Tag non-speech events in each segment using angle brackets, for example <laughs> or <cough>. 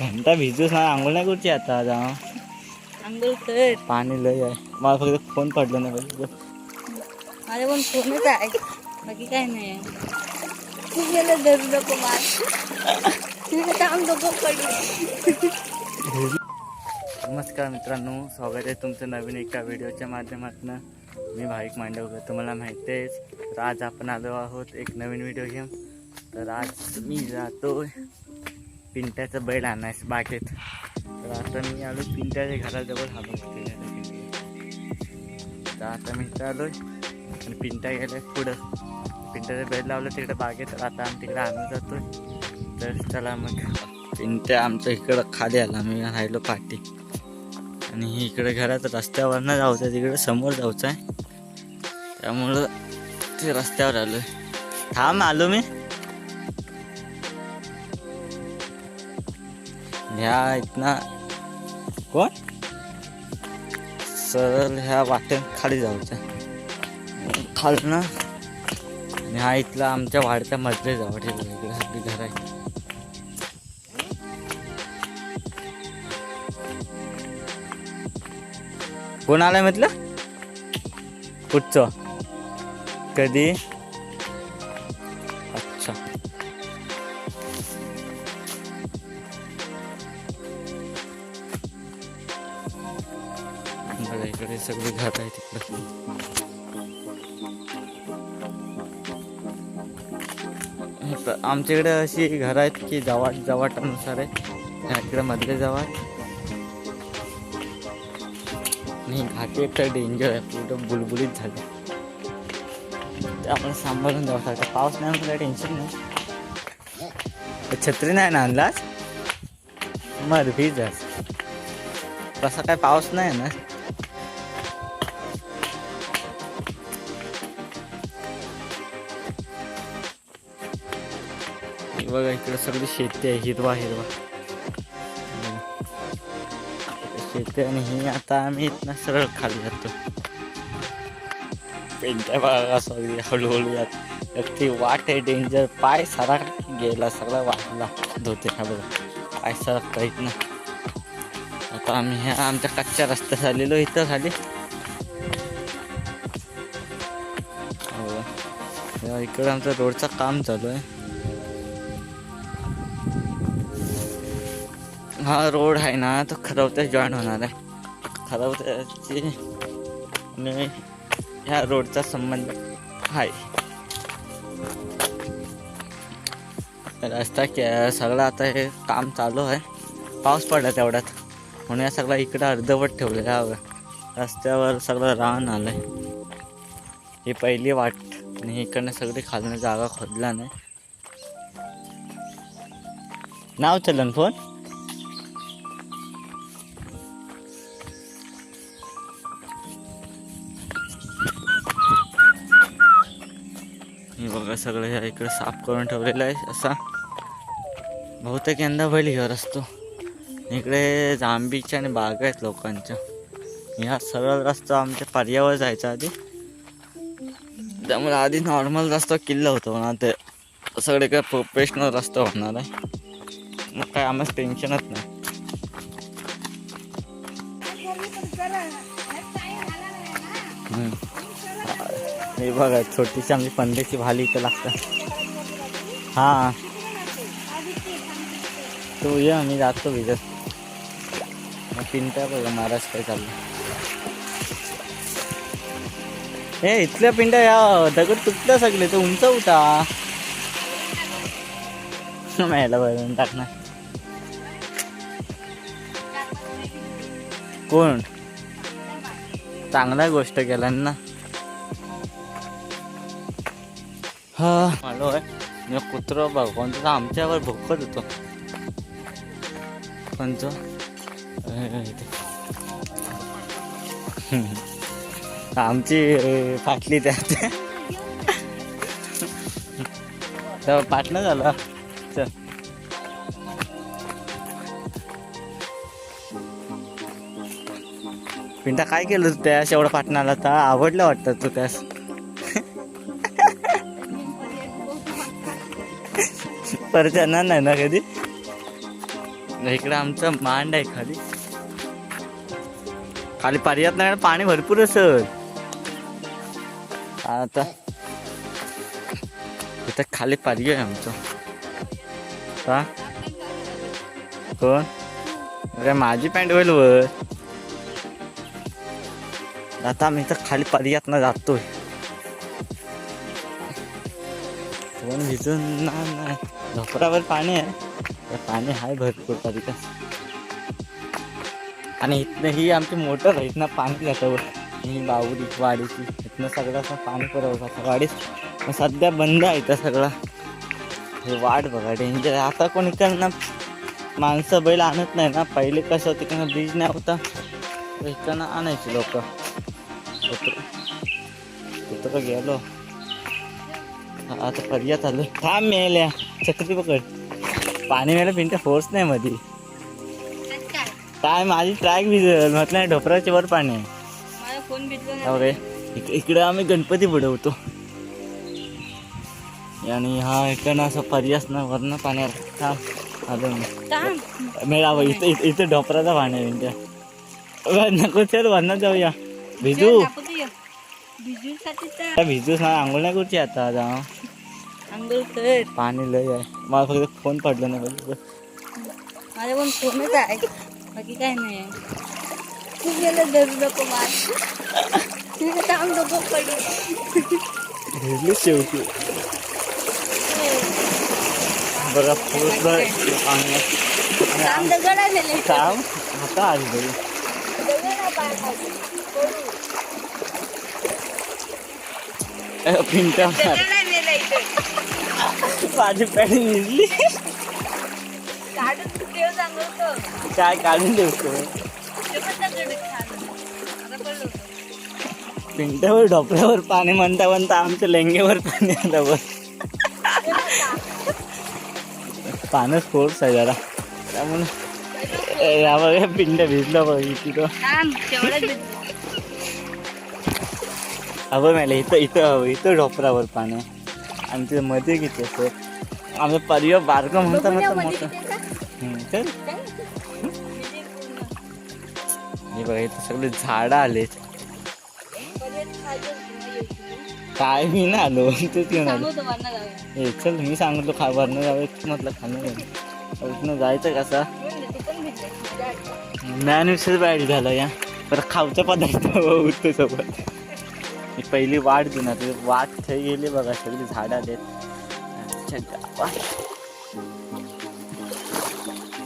घंटा भिजूस ना आंघोळ नाही करची आता जाऊ आंघोळ कर. पाणी लय आहे. मला फक्त फोन पडलं नाही पाहिजे. माझ्या पण फोनच आहे. बाकी काय नाही तू गेलं धरू नको मार तुझं काम नको पडलं नमस्कार मित्रांनो स्वागत आहे तुमचं नवीन एका व्हिडिओच्या माध्यमातून. मी भाविक मांडवकर तुम्हाला माहिती आहेच. तर आज आपण आलो आहोत एक नवीन व्हिडिओ घेऊन. तर आज मी जातो पिंट्याचं बैल आणायचं बागेत. तर आता मी आलो पिंट्याच्या घराजवळ आलो तर आता मी इथं आलोय आणि पिंट्या गेलाय पुढं. पिंट्याचं बैल लावलं तिकडे बागेत. तर आता आम्ही तिकडे आणून जातो तर चला मग. पिंट्या आमच्या इकडं खाली आला. मी राहिलो पाठी. आणि इकडे घरात रस्त्यावरनं जायचं तिकडे समोर जायचं आहे. त्यामुळं ते रस्त्यावर आलो थांब आलो मी. ह्या इथना कोण? सरळ ह्या वाट्यान खाली जायचं खालनं आणि हा इथला आमच्या वाडच्या मधले जावं इकडे आपली घर आहे कोण आलाय म्हटलं? कुठचं? कधी? इकडं आमच्याकडे अशी घरं आहेत की जवाट जवाटानुसार आहे. इकडं इकडे मधले जवाट आणि घाटी तर डेंजर आहे. पूर्ण बुलबुलीत झालं. आपण सांभाळून जाऊ शकतो. पाऊस नाही म्हणून टेन्शन नाही. तर छत्री नाही ना अंदाज? मर भिजस तसा काय पाऊस नाही ना? बघा इकडे सगळी शेती आहे हिरवा हिरवा शेती आणि ही आता आम्ही इथनं सरळ खाली जातो. पेंट्या बघा सगळी हळूहळू यात. अगदी ती वाट आहे डेंजर पाय सारा गेला सगळा वाटला. धोते हा बघा. पाय सारा येत ना आता आम्ही ह्या आमच्या कच्च्या रस्त्यात आलेलो इथं खाली. हो. इकडं आमचं रोडचं काम चालू आहे. हा रोड आहे ना तो खरवत्यात जॉईन होणार आहे. खरवत्याची आणि ह्या रोडचा संबंध आहे रस्ता के सगळं आता हे काम चालू आहे. पाऊस पडला तेवढ्यात. म्हणून या सगळं इकडं अर्धवट ठेवलेला हवं रस्त्यावर सगळं रान आलं आहे ही पहिली वाट आणि इकडनं सगळी खालनं जागा खोदला नाही नाव चलन फोन? सगळं ह्या इकडे साफ करून ठेवलेलं आहे असा बहुतेक यंदा बैल घर असतो. इकडे जांबीच्या आणि बागा आहेत लोकांच्या. ह्या सरळ रस्ता आमच्या पर्यावर जायचा आधी. त्यामुळे आधी नॉर्मल रस्ता किल्ला होतो म्हणा ते सगळे काय प्रोफेशनल रस्ता होणार आहे. मग काय आम्हाला टेन्शनच नाही. हम्म. हे बघा छोटीशी आमची पंधराची भाली इथं लागतात. हां. तू ये मी जातो विजत मग पिंट्या बघा महाराज काय चाललं हे इथल्या पिंट्या या दगड तुटल्या सगळे तर उंच उठा यायला बघून टाकणार. कोण? चांगला गोष्ट केला ना. हा. आलो आहे कुत्र बघ कोणतं आमच्यावर भोकत होतो कोणतं आमची फाटली त्यात तेव्हा पाटणं झालं. चल. पिंटा काय केलं तू त्यास एवढं पाटणाला? तर आवडलं वाटतं तू त्यास परत येणार नाही ना कधी? इकडे आमचं मांड आहे खाली. खाली पर्यात नाही पाणी भरपूर असत आता इथं खाली पर्य आहे आमचं. का कोण? अरे माझी पॅन्ट होईल वर आता आम्ही इथं खाली पर्यात ना जातोय. कोण भिजून ना नाही? झोपरावर पाणी आहे. पाणी आहे भरपूर तरीका आणि इथनं ही आमची मोटर आहे इथनं पाणी जातं ही बावडी वाडीची इथनं सगळं असं पाणी पुरवतात वाडीत सध्या बंद आहे इथं सगळं. हे वाट बघा डेंजर आता कोण इकडनं माणसं बैल आणत नाही ना? पहिले कसं होतं तिकडनं ब्रिज नाही होता. इकडनं आणायची लोक. तिथं गेलो. आता पर्यात आलो थांब मेल्या. छत्री पकड. पाणी मेलं पिंट फोर्स नाही मध्ये काय माझी ट्रॅक भिजल. म्हटलं नाही ढोपराच्या वर पाणी आहे. इक इकडे आम्ही गणपती बुडवतो आणि हा इकडनं असं पर्यास ना वरनं आलो. मी. थांब. मेळावं इथं इथं ढोपराचा पाणी आहे पिंट्या नको चल वरनं जाऊया. भिजू. भिजूसाठी आता भिजूस ना आंघोळ नाही करची आता जाऊ. आंघोळ कर। पाणी लय आहे मला फक्त फ़ोन पडलं नाही पाहिजे माझा पण फोनच आहे बाकी काय नाही तू गेलं धरू नको मार। तुझं थांब नको पडू भिजली शेवटी बघा पूर्ण पाणी आहे. थांब दगड आलेले काम? आता बघ दगड पडू. माझी देव सांगतो काय काढून देतो ते पण दगड आहे छान. आता पडलो. पिंट्यावर ढोपऱ्यावर पाणी म्हणता म्हणता आमच्या लेंगेवर पाणी आलं वर पानच फोर्स आहे जरा त्यामुळे या बघ पिंड भिजलं बघ तिथं. अगं मला इथं इथं हवं इथं ढोपरावर पाणी आणि तिथं मध्ये किती असं आमचं परिवार बारकं म्हणता म्हणता मध्ये मोठं. हे बघा इथं सगळे झाडं आलेत. परत नाही काय मी ना आलो तूच येऊन आलो. सांगतो. हे चल मी सांगितलं खा वरनं जावं म्हटलं खाणं इथनं जायचं कसा? तू. मॅन विषय बॅड झालं या. पर खावचा पदार्थ <laughs> होतं सोबत. ही पहिली वाट ना वाट थंय गेली बघा सगळी झाडं गावात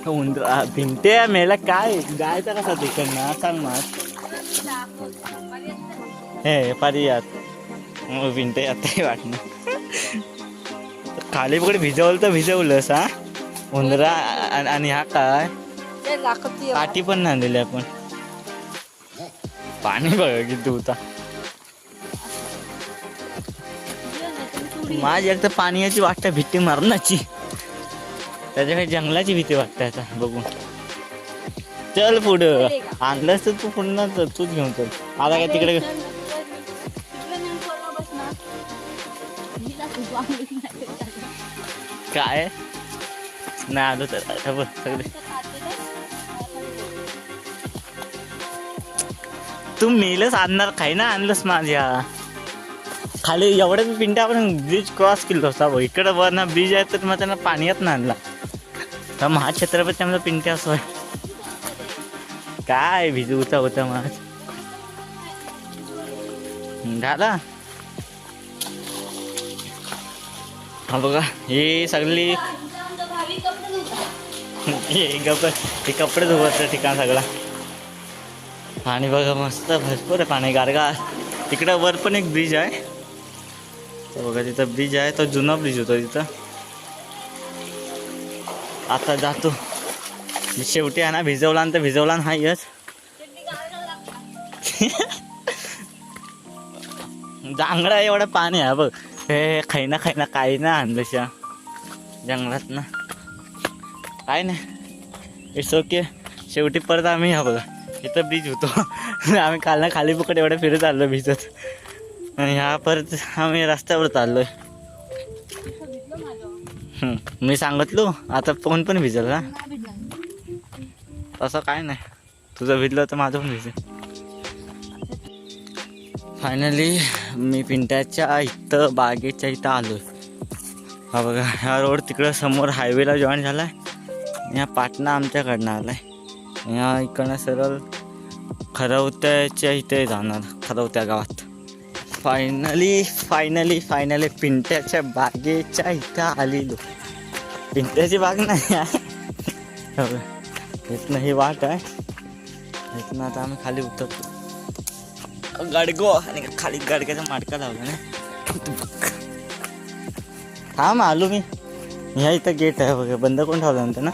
उंदरा भिंटे मेला काय? जायचं कसा तिकडनं? सांग मग हे पर्यात मग भिंटे आता वाटणं. खाली पकडे भिजवलं तर भिजवलंस हा? उंदरा आणि हा काय? काठी पण नाही आपण. पाणी बघा किती होता. माझी एकतर पाण्याची वाटतं भीती मरणाची. त्याच्या जंगलाची भीती वाटते आता बघू. चल पुढं. आणलंस तर तू पुन्हा तूच घेऊन चल. आता काय तिकडे काय? नाही आलो तर. आता बघ सगळे. तू मेलच आणणार काही ना आणलंस माझ्या. खाली एवढ्याच पिंटा आपण ब्रिज क्रॉस केलो होता भाऊ इकडं वर ना ब्रिज आहे तर मग त्यांना पाण्यात ना आणला. तर महाछत्रपती आमचा पिंट्या असो काय भिजूचा होता महाज झाला हा बघा हे सगळी हे कपडे हे कपडे धुवायचं ठिकाण सगळा. आणि बघा मस्त भरपूर आहे पाणी गारगा तिकडं वर पण एक ब्रिज आहे. तर बघा तिथं ब्रिज आहे तो जुना ब्रिज होता तिथं. आता जातो. शेवटी आहे ना भिजवला तर भिजवला ना नाहीच जांगडा एवढं पाणी आहे बघ. हे खैना खैना काही ना आणलं जंगलात ना. काय नाही. इट्स ओके शेवटी परत आम्ही हा बघा. इथं ब्रिज होतो. आम्ही काल ना खाली पकड एवढं फिरत आलो भिजत. आणि ह्या परत आम्ही रस्त्यावर चाललोय. मी सांगितलो आता फोन पण भिजल ना. तसं काय नाही. तुझं भिजलं तर माझं पण भिजेल. फायनली मी पिंट्याच्या इथं बागेच्या इथं आलो हा बघा हा रोड तिकडं समोर हायवेला जॉईन झाला आहे या पाटणा आमच्याकडनं आला आहे या इकडनं सरळ खरवत्याच्या इथे जाणार खरवत्या गावात. फायनली फायनली फायनली पिंट्याच्या बागेच्या इथं आलेलो. पिंट्याची बाग नाही आहे. इथनं ही वाट आहे. इथनं आता आम्ही खाली उतरतो. गाडगो आणि खाली गाडग्याचा माडका लावला ना. थांब आलो मी. ह्या इथं गेट आहे बघा. बंद कोण ठेवला नंतर ना.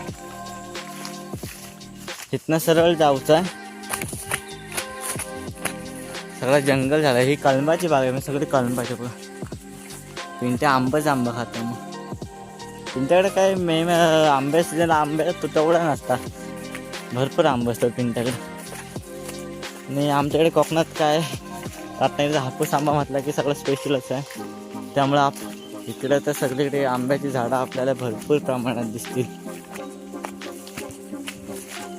इथनं सरळ जाऊचं आहे. सगळं जंगल झालं. ही कळंबाची बाग आहे मी सगळे कळंबाचे बघा. पिंट्या आंबाच आंबा खातो मग पिंट्याकडे काय मे मे- आंबे सीजन आंबे तुटवडा नसतात. भरपूर आंबे असतात पिंट्याकडे आणि आमच्याकडे कोकणात काय रत्नागिरीचा हापूस आंबा म्हटला की सगळं स्पेशलच आहे. त्यामुळं आप इकडं तर सगळीकडे आंब्याची झाडं आपल्याला भरपूर प्रमाणात दिसतील.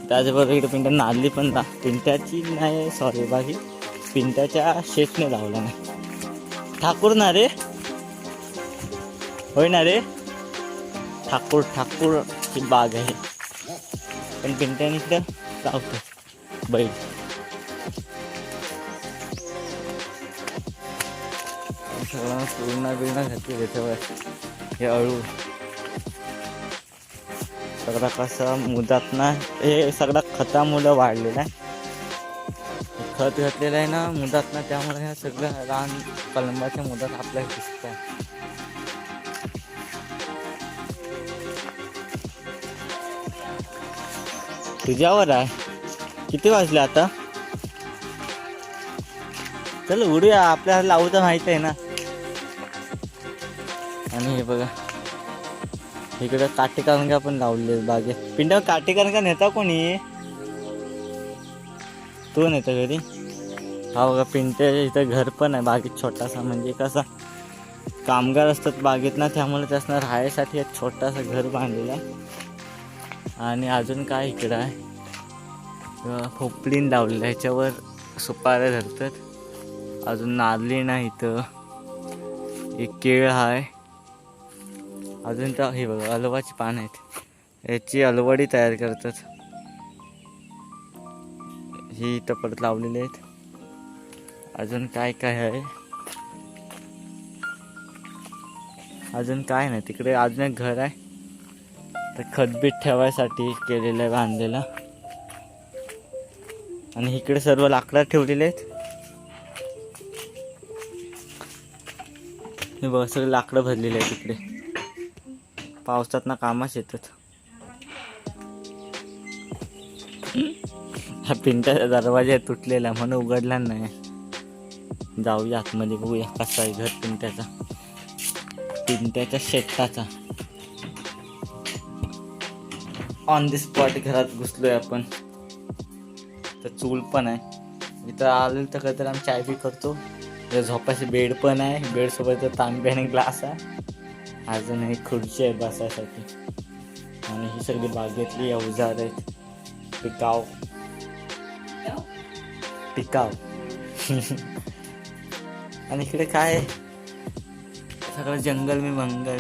त्याचबरोबर इकडे पिंट्या नाली पण पिंट्याची नाही सॉरी बाकी. पिंट्याच्या शेतने लावला नाही. ठाकूर ना रे? होय ना रे? ठाकूर ठाकूर ही बाग आहे. पण पिंट्याने तर लावतो. बैल. सगळं पूर्ण बिर्ण घातली त्याच्यावर हे अळू. सगळा कसा मुदात ना हे सगळा खतामुळं वाढलेला आहे. खत घातलेलं आहे ना मुदात ना त्यामुळे ह्या सगळं रान कलंबाच्या मुदात आपल्याला दिसत आहे. तुझ्यावर आहे. किती वाजले आता? चल उडूया. आपल्याला लावू तर माहिती आहे ना. आणि हे बघा. इकडं काटेकरंगा पण लावले बागेत. पिंडा काटेकरंगा नेता कोणी? तो तर घरी. हा बघा पिंट्याच्या इथं घर पण आहे बागेत छोटासा. म्हणजे कसा कामगार असतात बागेत ना त्यामुळे त्यासनं राहायसाठी एक छोटासा घर बांधलेलं आहे. आणि अजून काय इकडं आहे? खोपलीन लावलेलं आहे. ह्याच्यावर सुपाऱ्या धरतात. अजून नारली नाही इथं. एक केळ आहे. अजून तर हे बघा अलवाची पान आहेत. याची अलवडी तयार करतात. ही इथं परत लावलेली आहेत. अजून काय काय आहे? अजून काय नाही. तिकडे अजून एक घर आहे. तर खतबीत ठेवायसाठी केलेलं आहे बांधलेलं. आणि इकडे सर्व लाकडं ठेवलेले आहेत. हे बघा सगळे लाकडं भरलेले आहेत तिकडे पावसात ना कामाच येतात. हा पिंटाचा दरवाजा तुटलेला म्हणून उघडला नाही. जाऊया आतमध्ये बघूया कसा आहे घर पिंट्याचा. पिंट्याच्या शेताचा. ऑन दी स्पॉट घरात घुसलोय आपण. तर चूल पण आहे. इथं आलो तर कधी आम्ही चाय बी करतो. इथं बेड पण आहे. बेड सोबत तांबे आणि ग्लास आहे. अजून एक खुर्ची आहे बसायसाठी. आणि ही सगळी बागेतली अवजार आहेत. गाव. पिकाव. आणि इकडे काय सगळं जंगल मी मंगल.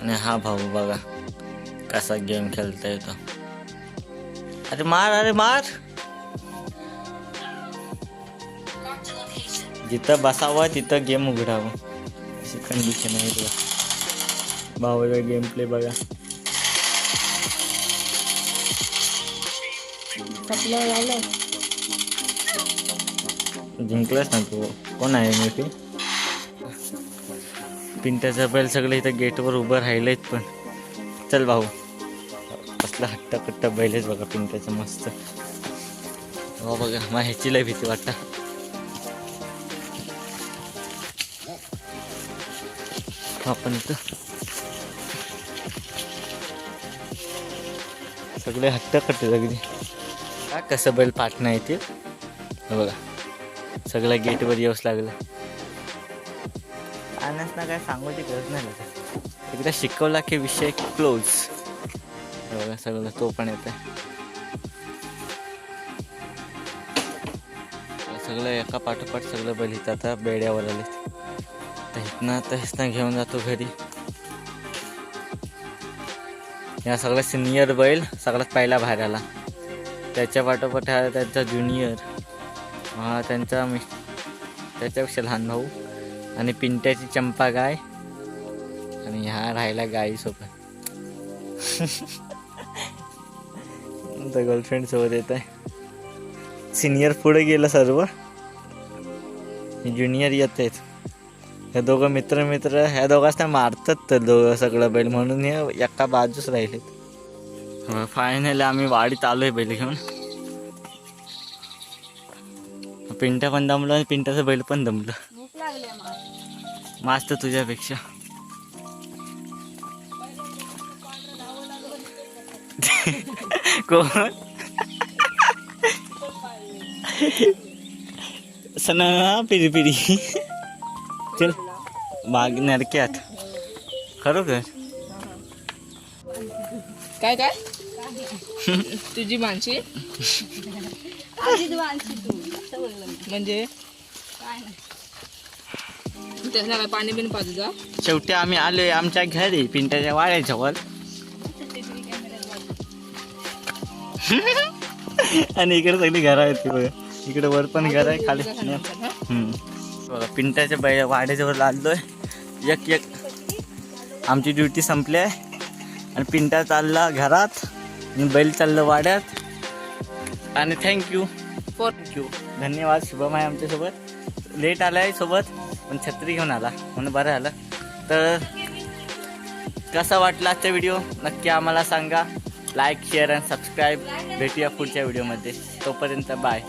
आणि हा भाऊ बघा कसा गेम खेळता येतो अरे मार अरे मार. जिथं बसावं तिथं गेम उघडावं. अशी कंडिशन आहे तुला भावाचा गेम प्ले बघा. सपलं झालं ना तू कोण आहे मी ते पिंट्याचा बैल सगळे इथं गेटवर उभं राहिलेत पण चल भाऊ कसला हट्टा कट्टा बैलच बघा पिंट्याचं मस्त हो बघा मग ह्याची लय भीती वाटतं आपण इथं सगळे हट्ट कट्टे अगदी का कसं बैल पाठणं येते बघा. सगळं गेटवर येऊच लागलं. आणसना काय सांगूची गरज नाही एकदा शिकवला की विषय क्लोज बघा सगळं तो पण येत सगळं एका पाठोपाठ सगळं बैल इथं आता बेड्यावर आले तर इथनं आता घेऊन जातो घरी. या सगळ्या सिनियर बैल सगळ्यात पहिला बाहेर आला. त्याच्या पाठोपाठ हा त्यांचा ज्युनियर हा त्यांचा मिस त्याच्यापेक्षा लहान भाऊ आणि पिंट्याची चंपा गाय आणि ह्या राहिला गाईसोबत तर गर्लफ्रेंड सोबत येत आहे. सिनियर पुढे गेलं सर्व. ज्युनियर येत आहेत. हे दोघं मित्र मित्र ह्या दोघांना मारतात तर दोघं सगळं बैल म्हणून हे एका बाजूच राहिलेत. फायनली आम्ही वाडीत आलोय बैल घेऊन. पिंट्या पण दमलं आणि पिंट्याचं बैल पण दमलं. आहे मस्त तुझ्यापेक्षा. कोण? सना पिरी पिरी. चल माग नरक्यात. खरोखर? काय काय? तुझी मानशी? म्हणजे? त्याला काय पाणी बिन पाजू जा. शेवटी आम्ही आलोय आमच्या घरी पिंट्याच्या वाड्याजवळ. आणि इकडे सगळी घरं आहेत ती बघा. इकडे वर पण घर आहे खाली बघा पिंट्याच्या बै वाड्याजवळ आलोय एक एक. आमची ड्युटी संपली आहे. आणि पिंटा चालला घरात. आणि बैल चाललं वाड्यात. आणि थँक्यू फॉर थँक्यू धन्यवाद शुभम आहे आमच्यासोबत. लेट आला आहे सोबत पण छत्री घेऊन आला. म्हणून बरं आलं तर कसा वाटला आजचा व्हिडिओ नक्की आम्हाला सांगा. लाईक शेअर आणि सबस्क्राईब भेटूया पुढच्या व्हिडिओमध्ये तोपर्यंत बाय